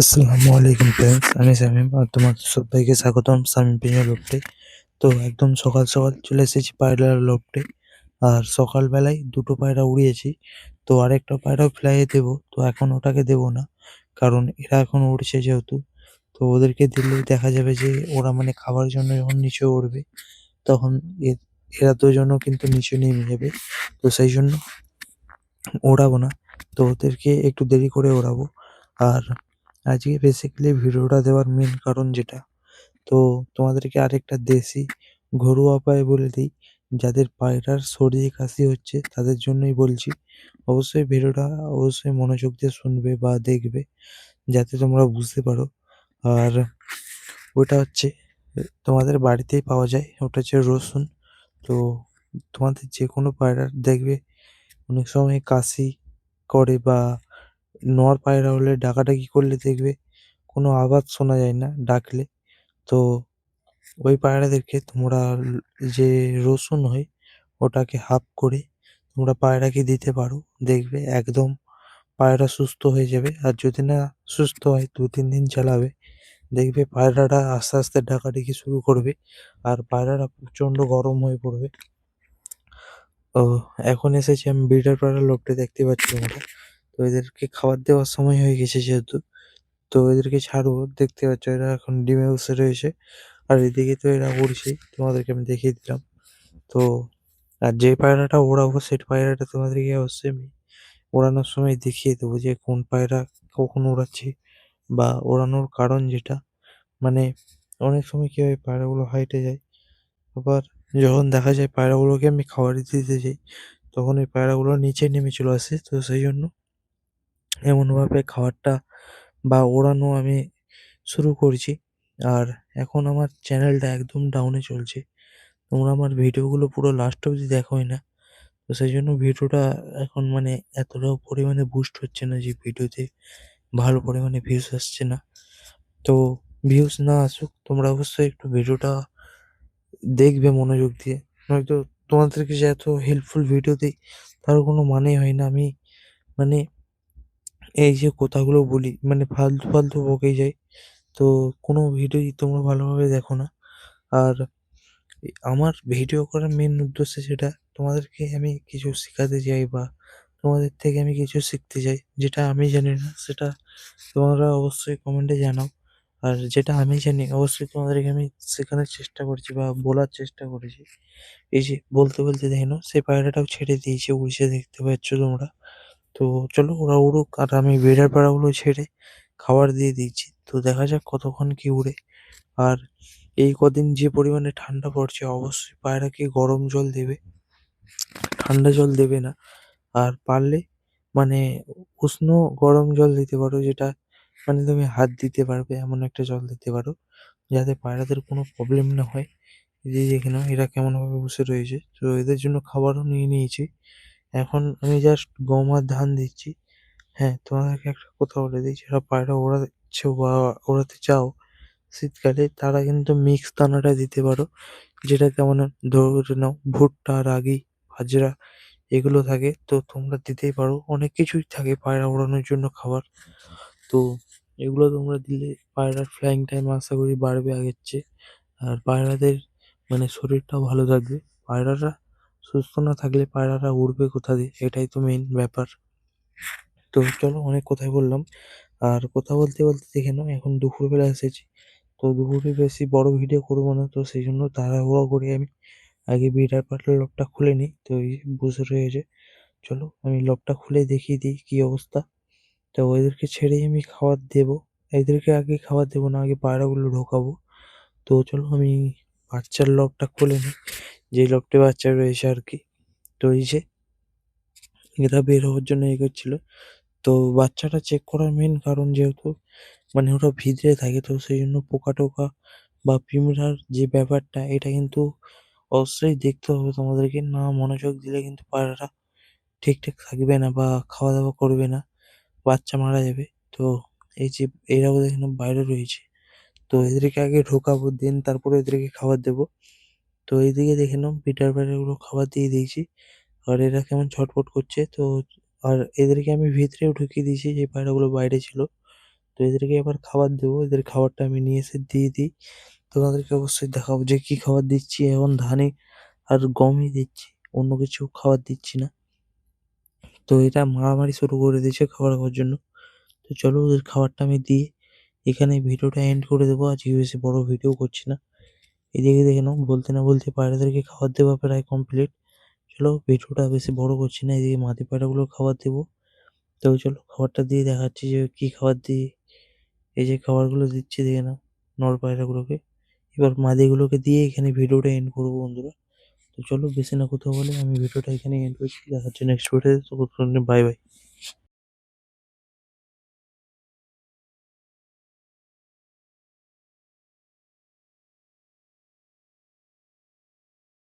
আসসালামু আলাইকুম ফ্রেন্ডস আমি শামীম আর তোমাদের সবাইকে স্বাগতম শামীম পিঞ্জা লোকটে তো একদম সকাল সকাল চলে এসেছি পায়রার লোকটে আর সকালবেলায় দুটো পায়রা উড়িয়েছি। তো আরেকটা পায়রাও ফ্লাইয়ে দেবো, তো এখন ওটাকে দেবো না, কারণ এরা এখন উড়ছে যেহেতু। তো ওদেরকে দিলে দেখা যাবে যে ওরা মানে খাবার জন্য যখন নিচে উঠবে তখন এরা দুজনও কিন্তু নিচে নেমে যাবে। তো সেই জন্য ওড়াবো না, তো ওদেরকে একটু দেরি করে ওড়াবো আর আজকে বেসিক্যালি ভিডিওটা দেওয়ার মেন কারণ যেটা। তো তোমাদেরকে আরেকটা দেশি ঘরোয়া উপায় বলে দিই, যাদের পায়রার সর্দি কাশি হচ্ছে তাদের জন্যই বলছি। অবশ্যই ভিডিওটা অবশ্যই মনোযোগ দিয়ে শুনবে বা দেখবে, যাতে তোমরা বুঝতে পারো। আর ওটা হচ্ছে, তোমাদের বাড়িতেই পাওয়া যায়, ওটা হচ্ছে রসুন। তো তোমাদের যে কোনো পায়রার দেখবে, অনেক সময় কাশি করে বা নর পায়রা হলে ডাকাডাকি করলে দেখবে কোনো আওয়াজ শোনা যায় না ডাকলে। তো ওই পায়রাদেরকে তোমরা যে রসুন হয়, ওটাকে হাফ করে তোমরা পায়রাকে দিতে পারো। দেখবে একদম পায়রা সুস্থ হয়ে যাবে আর যদি না সুস্থ হয়, দু তিন দিন চালাবে। দেখবে পায়রাটা আস্তে আস্তে ডাকাডাকি শুরু করবে আর পায়রাটা প্রচণ্ড গরম হয়ে পড়বে। ও এখন এসেছি আমি ব্রিডার পায়রার লোকটা দেখতে পাচ্ছি তোমরা। তো এদেরকে খাবার দেওয়ার সময় হয়ে গেছে যেহেতু, তো এদেরকে ছাড়বো। দেখতে পাচ্ছ এরা এখন ডিমে বসে রয়েছে। আর এদিকে তো এরা উড়ছেই তোমাদেরকে আমি দেখিয়ে দিলাম। তো আর যে পায়রাটা ওড়াবো, সেই পায়রাটা তোমাদেরকে অবশ্যই আমি ওড়ানোর সময় দেখিয়ে দেবো যে কোন পায়রা কখন ওড়াচ্ছি বা ওড়ানোর কারণ যেটা। মানে অনেক সময় কী হয়, পায়রাগুলো হাইটে যায়। আবার যখন দেখা যায় পায়রাগুলোকে আমি খাবার দিতে যাই, তখন ওই পায়রাগুলো নিচে নেমে চলে আসে। তো সেই জন্য এমনভাবে খাবারটা বা ওড়ানো আমি শুরু করছি। আর এখন আমার চ্যানেলটা একদম ডাউনে চলছে। তোমরা আমার ভিডিওগুলো পুরো লাস্ট অবধি দেখোই না। তো সেই জন্য ভিডিওটা এখন মানে এতটাও পরিমাণে বুস্ট হচ্ছে না যে ভিডিওতে ভালো পরিমাণে ভিউজ আসছে না। তো ভিউজ না আসুক, তোমরা অবশ্যই একটু ভিডিওটা দেখবে মনোযোগ দিয়ে। নয়তো তোমাদেরকে যে এত হেল্পফুল ভিডিও দিই, তার কোনো মানেই হয় না। আমি মানে এই যে কথাগুলো বলি মানে ফালতু ফালতু বকে যাই তো কোনো ভিডিওই তোমরা ভালোভাবে দেখো না। আর আমার ভিডিও করার মেন উদ্দেশ্য সেটা তোমাদেরকে আমি কিছু শেখাতে চাই বা তোমাদের থেকে আমি কিছু শিখতে চাই, যেটা আমি জানি না, সেটা তোমরা অবশ্যই কমেন্টে জানাও। আর যেটা আমি জানি, অবশ্যই তোমাদেরকে আমি শেখানোর চেষ্টা করছি বা বলার চেষ্টা করেছি। এই যে বলতে বলতে দেখে নাও, সেই পায়রাটাও ছেড়ে দিয়েছে উড়ছে দেখতে পাচ্ছ তোমরা। তো চলো ওরা উড়ুক, আর আমি বেড়ার পাড়াগুলো ছেড়ে খাবার দিয়ে দিচ্ছি। তো দেখা যাক কতক্ষণ কি উড়ে। আর এই কদিন যে পরিমাণে ঠান্ডা পড়ছে, অবশ্যই পায়রাকে গরম জল দেবে? ঠান্ডা জল দেবে না। আর পারলে মানে উষ্ণ গরম জল দিতে পারো, যেটা মানে তুমি হাত দিতে পারবে, এমন একটা জল দিতে পারো, যাতে পায়রাদের কোনো প্রবলেম না হয়। যে দেখে নাও এরা কেমনভাবে বসে রয়েছে। তো এদের জন্য খাবারও নিয়ে নিয়েছি। এখন আমি জাস্ট গম আর ধান দিচ্ছি। হ্যাঁ তোমাদেরকে একটা কথা বলে দিই, যারা পায়রা ওড়াচ্ছো বা ওড়াতে চাও শীতকালে, তারা কিন্তু মিক্স দানাটা দিতে পারো, যেটা কেমন ধরে নাও, ভুট্টা, রাগি, বাজরা এগুলো থাকে, তো তোমরা দিতেই পারো। অনেক কিছুই থাকে পায়রা ওড়ানোর জন্য খাবার। তো এগুলো তোমরা দিলে পায়রার ফ্লাইং টাইম আশা করি বাড়বে আগের চেয়ে। আর পায়রাদের মানে শরীরটাও ভালো থাকবে। পায়রারা সুস্থ না থাকলে পায়রারা উড়বে কোথা দিয়ে? এটাই তো মেইন ব্যাপার। তো চলো অনেক কথাই বললাম। আর কথা বলতে বলতে দেখে নাও, এখন দুপুরবেলা এসেছি। তো দুপুরে বেশি বড় ভিডিও করব না, তো সেই জন্য তাড়াহুড়ো করে আমি। আগে বিড়ার পাটলার লকটা খুলে নিই, তো এই বসে রয়েছে। চলো আমি লকটা খুলে দেখিয়ে দিই কি অবস্থা। তো ওদেরকে ছেড়েই আমি খাবার দেবো। এদেরকে আগে খাবার দেবো না, আগে পায়রাগুলো ঢোকাবো। তো চলো আমি বাচ্চার লকটা খুলে নিই। যে লোকটি বাচ্চা রয়েছে আর কি, তো এই যে এরা বের হওয়ার জন্য এগোচ্ছিল। তো বাচ্চাটা চেক করার মেন কারণ যেহেতু মানে ওরা ভিতরে থাকে, তো সেই জন্য পোকা টোকা বা পিঁমড়ার যে ব্যাপারটা, এটা কিন্তু অবশ্যই দেখতে হবে তোমাদেরকে। না মনোযোগ দিলে কিন্তু পায়রাটা ঠিকঠাক থাকবে না বা খাওয়া দাওয়া করবে না, বাচ্চা মারা যাবে। তো এই যে এরাও দেখেন বাইরে রয়েছে, তো এদেরকে আগে ঢোকাবো, দেন তারপরে এদেরকে খাবার দেবো। তো এইদিকে দেখে নাও বিটার পায়রাগুলো খাবার দিয়ে দিয়েছি। আর এরা কেমন ছটফট করছে, তো আর এদেরকে আমি ভিতরেও ঢুকিয়ে দিয়েছি, যে পায়রাগুলো বাইরে ছিল। তো এদেরকে এবার খাবার দেবো, এদের খাবারটা আমি নিয়ে এসে দিয়ে দিই। তোমাদেরকে অবশ্যই দেখাবো যে কি খাবার দিচ্ছি, এখন ধানে আর গমই দিচ্ছি, অন্য কিছু খাবার দিচ্ছি না। তো এটা মারামারি শুরু করে দিয়েছে খাবার খাওয়ার জন্য। তো চলো ওদের খাবারটা আমি দিয়ে এখানে ভিডিওটা এন্ড করে দেবো। আজকে বেশি বড় ভিডিও করছি না। এদিকে দেখে নাও, বলতে না বলতে পায়রাদেরকে খাবার দেওয়া প্রায় কমপ্লিট চলো, ভিডিওটা বেশি বড় করছি না, এদিকে মাদি পায়রাগুলো খাবার দেবো। তো চলো, খাবারটা দিয়ে দেখাচ্ছি যে কি খাবার দিয়ে এই যে খাবারগুলো দিচ্ছি, দেখে নাও, নর পায়রাগুলোকে। এবার মাদিগুলোকে দিয়ে এখানে ভিডিওটা এন্ড করব বন্ধুরা। তো চলো, বেশি না কোথাও বলে, আমি ভিডিওটা এখানে এন্ড করছি দেখা হচ্ছে নেক্সট ভিডিওতে তো বাই বাই